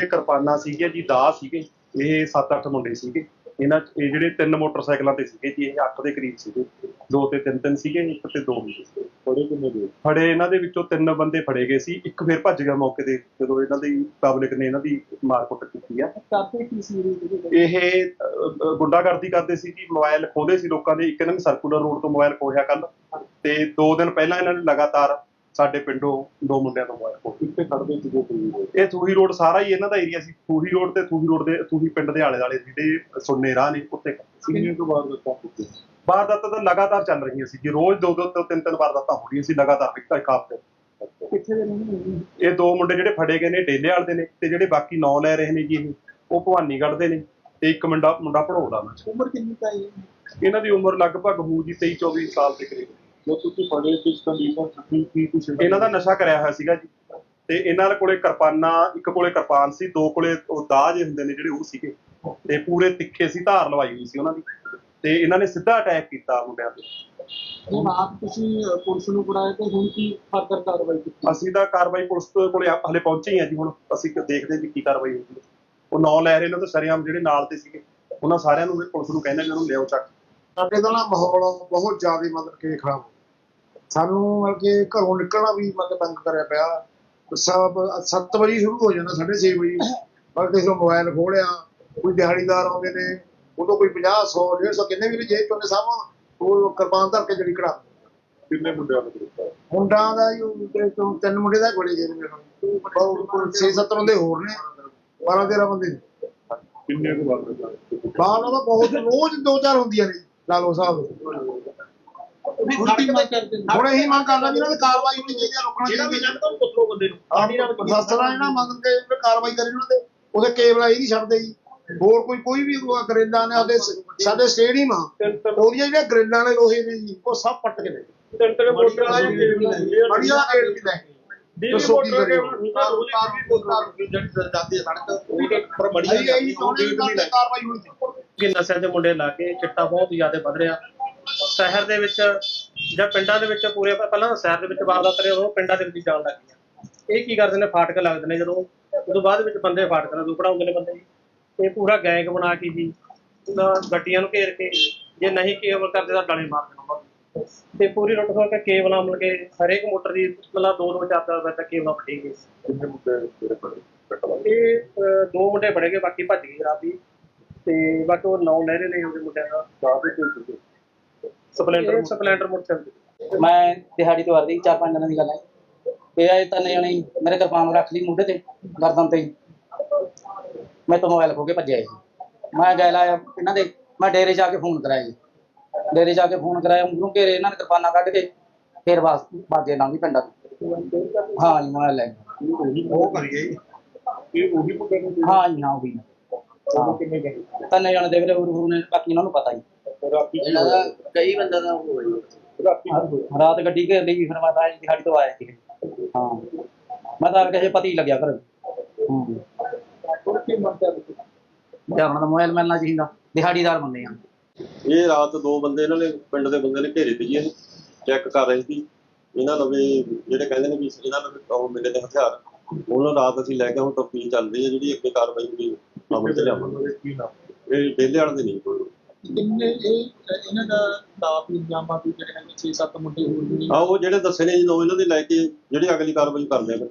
ਕੋਲੇ ਕਿਰਪਾਨਾਂ ਸੀਗੀਆਂ ਜੀ ਦਾ ਸੀਗੇ ਇਹ 7-8 ਮੁੰਡੇ ਸੀਗੇ। ਇਹਨਾਂ ਇਹ ਜਿਹੜੇ ਤਿੰਨ ਮੋਟਰਸਾਈਕਲਾਂ ਤੇ ਸੀਗੇ ਜੀ ਇਹ 8 ਦੇ ਕਰੀਬ ਸੀਗੇ। ਦੋ ਤੇ ਤਿੰਨ ਤਿੰਨ ਸੀਗੇ ਇੱਕ ਤੇ ਦੋ ਹੁੰਦੇ ਸੀ ਬੜੇ ਕਿੰਨੇ ਦੇ? ਫੜੇ ਇਹਨਾਂ ਦੇ ਵਿੱਚੋਂ ਤਿੰਨ ਬੰਦੇ ਫੜੇ ਗਏ ਸੀ। ਇੱਕ ਫਿਰ ਭੱਜ ਗਿਆ ਮੌਕੇ ਤੇ ਜਦੋਂ ਇਹਨਾਂ ਦੀ ਪਬਲਿਕ ਨੇ ਇਹਨਾਂ ਦੀ ਮਾਰਕੁੱਟ ਕੀਤੀ ਆ। ਕਰਦੇ ਕੀ ਸੀ ਇਹ ਗੁੰਡਾਗਰਦੀ ਕਰਦੇ ਸੀ ਜੀ ਮੋਬਾਈਲ ਖੋਦੇ ਸੀ ਲੋਕਾਂ ਦੇ। ਇੱਕ ਇਹਨਾਂ ਨੇ ਸਰਕੂਲਰ ਰੋਡ ਤੋਂ ਮੋਬਾਈਲ ਖੋਹਿਆ ਕੱਲ ਤੇ ਦੋ ਦਿਨ ਪਹਿਲਾਂ ਇਹਨਾਂ ਨੇ ਲਗਾਤਾਰ ਸਾਡੇ ਪਿੰਡੋਂ ਦੋ ਮੁੰਡਿਆਂ ਤੋਂ ਮੋਬਾਈਲ ਖੋਹ ਕਿੱਥੇ ਖੜਦੇ ਸੀਗੇ ਕੋਈ ਇਹ ਥੂਹੀ ਰੋਡ ਸਾਰਾ ਹੀ ਇਹਨਾਂ ਦਾ ਏਰੀਆ ਸੀ। ਥੂਹੀ ਰੋਡ ਤੇ ਥੂਹੀ ਰੋਡ ਦੇ ਥੂਹੀ ਪਿੰਡ ਦੇ ਆਲੇ ਦੁਆਲੇ ਜਿਹੜੇ ਸੁੰਨੇ ਰਾਹ ਨੇ ਉੱਤੇ ਕਿੰਨੇ ਤੋਂ ਬਾਅਦ ਦਿੱਤਾ ਕੁੱਤੇ ਵਾਰਦਾਤਾਂ ਤਾਂ ਲਗਾਤਾਰ ਚੱਲ ਰਹੀਆਂ ਸੀ। ਜੀ ਰੋਜ਼ ਦੋ ਦੋ ਤੋਂ ਤਿੰਨ ਤਿੰਨ ਵਾਰਦਾਤਾਂ ਹੋ ਰਹੀਆਂ ਸੀ ਲਗਾਤਾਰ ਇੱਕ ਇੱਕ ਹਫ਼ਤੇ ਕਿੱਥੇ ਦੇ ਨੇ? ਇਹ ਦੋ ਮੁੰਡੇ ਜਿਹੜੇ ਫੜੇ ਗਏ ਨੇ ਡੇਲੇ ਵਾਲੇ ਦੇ ਨੇ ਤੇ ਜਿਹੜੇ ਬਾਕੀ ਨੌ ਲੈ ਰਹੇ ਨੇ ਜੀ ਇਹ ਉਹ ਭਵਾਨੀਗੜ੍ਹ ਦੇ ਨੇ ਤੇ ਇੱਕ ਮੁੰਡਾ ਮੁੰਡਾ ਭੜੋਲ ਦਾ ਉਹਨਾਂ 'ਚ। ਉਮਰ ਕਿੰਨੀ ਕੁ ਹੈ ਇਹਨਾਂ ਦੀ ਉਮਰ ਲਗਭਗ ਹੋਊ ਜੀ 23 24 ਸਾਲ ਦੇ ਕਰੀਬ। ਜੋ ਤੁਸੀਂ ਫੜੇ ਕਿਸ ਕੰਡੀਸ਼ਨ ਚ ਕੀ ਕੁਛ ਇਹਨਾਂ ਦਾ ਨਸ਼ਾ ਕਰਿਆ ਹੋਇਆ ਸੀਗਾ ਜੀ। ਤੇ ਇਹਨਾਂ ਦੇ ਕੋਲੇ ਕਿਰਪਾਨਾਂ ਇੱਕ ਕੋਲੇ ਕਿਰਪਾਨ ਸੀ ਦੋ ਕੋਲੇ ਉਹ ਦਾਜ ਹੁੰਦੇ ਨੇ ਜਿਹੜੇ ਉਹ ਸੀਗੇ। ਤੇ ਪੂਰੇ ਤਿੱਖੇ ਸੀ ਧਾਰ ਲਵਾਈ ਹੋਈ ਸੀ ਉਹਨਾਂ ਦੀ। ਤੇ ਇਹਨਾਂ ਨੇ ਸਿੱਧਾ ਅਟੈਕ ਕੀਤਾ ਮੁੰਡਿਆਂ ਤੇ। ਹੁਣ ਆਪ ਤੁਸੀਂ ਪੁਲਿਸ ਨੂੰ ਬੁਲਾਇਆ ਤੇ ਹੁਣ ਕੀ ਫਰਦਰ ਕਾਰਵਾਈ ਕੀਤੀ? ਅਸੀਂ ਤਾਂ ਕਾਰਵਾਈ ਪੁਲਿਸ ਕੋਲੇ ਹਲੇ ਪਹੁੰਚੇ ਹੀ ਆ ਜੀ ਹੁਣ। ਅਸੀਂ ਦੇਖਦੇ ਹਾਂ ਵੀ ਕੀ ਕਾਰਵਾਈ ਹੁੰਦੀ ਹੈ। ਉਹ ਨੌ ਲੈ ਰਹੇ ਨੇ ਤਾਂ ਸਰੇਆਮ ਜਿਹੜੇ ਨਾਲ ਤੇ ਸੀਗੇ ਉਹਨਾਂ ਸਾਰਿਆਂ ਨੂੰ ਪੁਲਿਸ ਨੂੰ ਕਹਿੰਦੇ ਨੇ ਉਹਨੂੰ ਲਿਆਓ ਚੱਕ। ਸਾਡੇ ਦਾ ਨਾ ਮਾਹੌਲ ਬਹੁਤ ਜ਼ਿਆਦਾ ਮਤਲਬ ਕਿ ਖਰਾਬ ਹੋ ਗਿਆ। ਸਾਨੂੰ ਮਤਲਬ ਕਿ ਘਰੋਂ ਨਿਕਲਣਾ ਵੀ ਮਤਲਬ ਤੰਗ ਕਰਿਆ ਪਿਆ। ਸਭ 7 ਵਜੇ ਸ਼ੁਰੂ ਹੋ ਜਾਂਦਾ 6:30 ਵਜੇ। ਮਤਲਬ ਕਿਸੇ ਨੂੰ ਮੋਬਾਈਲ ਖੋਲਿਆ ਕੋਈ ਦਿਹਾੜੀਦਾਰ ਆਉਂਦੇ ਨੇ ਉਦੋਂ ਕੋਈ 50 100 150 ਕਿੰਨੇ ਵੀ ਜੇਬ ਚੋਂ ਨੇ ਸਭ ਉਹ ਕਿਰਪਾਨ ਧਰ ਕੇ ਜਿਹੜੀ ਕਢਾ ਕਿੰਨੇ ਮੁੰਡਿਆਂ ਨੂੰ ਦਿੱਤਾ ਮੁੰਡਾ ਦਾ ਤਿੰਨ ਮੁੰਡੇ ਦਾ ਗੋਲੀ ਦੇ ਨੇ ਬਹੁਤ 6-7 ਬੰਦੇ ਹੋਰ ਨੇ 12-13 ਬੰਦੇ। ਕਿੰਨੇ ਕੁ ਦਿੱਤਾ ਬਾਹਰ ਉਹਦਾ ਬਹੁਤ ਰੋਜ਼ ਦੋ ਚਾਰ ਹੁੰਦੀਆਂ ਨੇ। ਲਾਲੋ ਸਾਹਿਬ। ਹੁਣ ਕੀ ਮੰਗ ਹੁਣ ਇਹੀ ਮੰਗ ਕਰਦਾ ਵੀ ਇਹਨਾਂ ਦੀ ਕਾਰਵਾਈ ਹੋਣੀ ਚਾਹੀਦੀ ਹੈ ਰੋਕਣਾ ਚਾਹੀਦੀ ਹੈ ਤੋਂ ਪੁੱਛੋ ਬੰਦੇ ਨੂੰ। ਪ੍ਰਸ਼ਾਸਨ ਇਹਨਾਂ ਮੰਗਦੇ ਵੀ ਕਾਰਵਾਈ ਕਰੇ ਇਹਨਾਂ ਤੇ। ਉਹਦੇ ਕੇਬਲ ਇਹ ਨਹੀਂ ਛੱਡਦੇ ਜੀ। ਹੋਰ ਕੋਈ ਕੋਈ ਵੀ ਉਹ ਗਰੇਲਾਂ ਨੇ ਸਾਡੇ ਸਾਡੇ ਸਟੇਡੀਅਮ ਆ। ਉਹਦੀਆਂ ਜਿਹੜੀਆਂ ਗਰੇਲਾਂ ਨੇ ਲੋਹੇ ਦੇ ਜੀ ਉਹ ਸਭ ਪੱਟ ਕੇ ਲੈ ਗਏ। ਤਿੰਨ ਤਿੰਨ ਬੜੀਆਂ ਗੇਟ ਵੀ ਲੈ ਗਏ। ਦੱਸੋ ਕੀ ਕਰੀਏ? ਅਸੀਂ ਇਹੀ ਚਾਹੁੰਦੇ ਵੀ ਇਹਨਾਂ ਤੇ ਕਾਰਵਾਈ ਹੋਣੀ ਚਾਹੀਦੀ। ਕਿ ਨਸ਼ਿਆਂ ਦੇ ਮੁੰਡੇ ਲਾ ਕੇ ਚਿੱਟਾ ਬਹੁਤ ਜ਼ਿਆਦਾ ਵੱਧ ਰਿਹਾ। ਸ਼ਹਿਰ ਦੇ ਵਿੱਚ ਜਾਂ ਪਿੰਡਾਂ ਦੇ ਵਿੱਚ ਪੂਰੇ ਪਹਿਲਾਂ ਸ਼ਹਿਰ ਦੇ ਵਿੱਚ ਵਾਰਦਾਤ ਰਹੇ ਉਹ ਪਿੰਡਾਂ ਦੇ ਵਿੱਚ ਜਾਣ ਲੱਗ ਗਈਆਂ ਇਹ ਕੀ ਕਰਦੇ ਨੇ? ਫਾਟਕ ਲੱਗਦੇ ਨੇ ਜਦੋਂ ਉਦੋਂ ਬਾਅਦ ਵਿੱਚ ਬੰਦੇ ਫਾਟਕ ਨਾਲ ਦੁਪੜਾ ਹੁੰਦੇ ਨੇ ਬੰਦੇ। ਜੀ ਤੇ ਪੂਰਾ ਗੈਂਗ ਬਣਾ ਕੇ ਜੀ ਗੱਡੀਆਂ ਨੂੰ ਘੇਰ ਕੇ ਜੇ ਨਹੀਂ ਕੇਬਲ ਕਰਦੇ ਤਾਂ ਡਾਲੇ ਮਾਰ ਦੇਣਾ। ਤੇ ਪੂਰੀ ਰੁੱਟ ਖੋਲ ਕੇ ਕੇਬਲਾਂ ਮਿਲ ਕੇ ਹਰੇਕ ਮੋਟਰ ਦੀ ਮਤਲਬ ਦੋ ਦੋ ਚਾਰ ਚਾਰ ਤੱਕ ਗਈ। ਤੇਰੇ ਫੜੇ? ਕੱਟਵਾ ਇਹ ਦੋ ਮੁੰਡੇ ਫੜੇ ਗਏ ਬਾਕੀ ਭੱਜ ਗਏ ਰਾਤੀ ਤੇ ਬਾਕੀ ਉਹ ਨੌ ਲੈ ਰਹੇ ਨੇ ਉਹਦੇ ਮੁੰਡਿਆਂ ਦਾ ਕਾਹਦੇ ਤੇ ਸੀਗੇ ਸਪਲੈਂਡਰ ਸਪਲੈਂਡਰ ਮੋਟਰਸਾਈਕਲ ਮੈਂ ਦਿਹਾੜੀ ਤੋਂ ਵਰਦੀ ਚਾਰ ਪੰਜ ਦਿਨਾਂ ਦੀ ਗੱਲ ਹੈ ਤੇ ਆਏ ਤਿੰਨ ਜਣੇ ਹੀ ਮੇਰੇ ਕਿਰਪਾਨ ਰੱਖ ਲਈ ਮੁੰਡੇ ਤੇ ਗਰਦਨ ਤੇ। ਮੈਂ ਤੋਂ ਮੋਬਾਈਲ ਖੋ ਕੇ ਭੱਜਿਆ ਜੀ। ਮੈਂ ਗਏ ਲਾਇਆ ਇਹਨਾਂ ਦੇ ਮੈਂ ਡੇਰੇ ਜਾ ਕੇ ਫੋਨ ਕਰਾਇਆ ਜੀ। ਡੇਰੇ ਜਾ ਕੇ ਫੋਨ ਕਰਾਇਆ ਮੂੰਹੋਂ ਘੇਰੇ ਇਹਨਾਂ ਨੇ ਕਿਰਪਾਨਾਂ ਕੱਢ ਕੇ ਫੇਰ ਬਾਸ ਬਾਗੇ ਲੰਘ ਗਈ ਪਿੰਡਾਂ ਤੋਂ। ਹਾਂ ਜੀ ਮੋਬਾਈਲ ਲੈ ਗਏ। ਉਹ ਕਰੀਏ ਇਹ ਉਹੀ ਮੁੰਡੇ ਨੂੰ ਹਾਂ ਜੀ ਹਾਂ ਉਹ ਵੀ ਉਹ ਕਿੰਨੇ ਗਏ ਤਿੰਨ ਜਣੇ ਦੇਖ ਲੈ ਗੁਰੂ ਨੇ ਬਾਕੀ ਇਹਨਾਂ ਨੂੰ ਪਤਾ ਜੀ। ਰਾਤੀ ਕੀ ਇਹਨਾਂ ਦਾ ਕਈ ਬੰਦਾ ਦਾ ਰਾਤੀ ਰਾਤ ਗੱਡੀ ਘੇਰ ਲਈ ਫਿਰ ਮੈਂ ਤਾਂ ਦਿਹਾੜੀ ਤੋਂ ਆਇਆ ਸੀ ਹਾਂ। ਮੈਂ ਤਾਂ ਕਿਸੇ ਪਤੀ ਲੱਗਿਆ ਘਰ। ਹਾਂ। ਹੁਣ ਕੀ ਮੰਗ ਕਰਦੇ ਜਾਂ ਉਹਨਾਂ ਦਾ ਮੋਬਾਈਲ ਮਿਲਣਾ ਚਾਹੀਦਾ ਦਿਹਾੜੀਦਾਰ ਬੰਦੇ ਆ। ਇਹ ਰਾਤ ਦੋ ਬੰਦੇ ਇਹਨਾਂ ਨੇ ਪਿੰਡ ਦੇ ਬੰਦੇ ਨੇ ਘੇਰੇ ਤੇ ਜੀ ਇਹਨੂੰ ਚੈੱਕ ਕਰ ਰਹੇ ਸੀ। ਇਹਨਾਂ ਲਵੇ ਜਿਹੜੇ ਕਹਿੰਦੇ ਨੇ ਵੀ ਇਹਨਾਂ ਲਵੇ ਉਹ ਮਿਲੇ ਨੇ ਹਥਿਆਰ। ਉਹਨਾਂ ਰਾਤ ਅਸੀਂ ਲੈ ਕੇ ਹੁਣ ਤਫਤੀਸ਼ ਚੱਲ ਰਹੀ ਹੈ ਜਿਹੜੀ ਅੱਗੇ ਕਾਰਵਾਈ ਹੋਈ ਅਮਲ ਚ ਲਿਆਵਾਂਗੇ। ਕੀ ਨਾਮ ਇਹ ਡੇਲੇ ਵਾਲੇ ਦੇ ਨਹੀਂ ਕੋਈ। ਕਿੰਨੇ ਇਹ ਇਹਨਾਂ ਦਾ ਦਾਪ ਇਲਜ਼ਾਮਾਂ ਵੀ ਜਿਹੜੇ ਹੈਗੇ 6-7 ਮੁੰਡੇ ਹੋਰ ਵੀ ਨੇ। ਆ ਉਹ ਜਿਹੜੇ ਦੱਸੇ ਨੇ ਜੀ ਨੋ ਇਹਨਾਂ ਦੇ ਲੈ ਕੇ ਜਿਹੜੀ ਅਗਲੀ ਕਾਰਵਾਈ ਕਰਦੇ ਆ ਫਿਰ।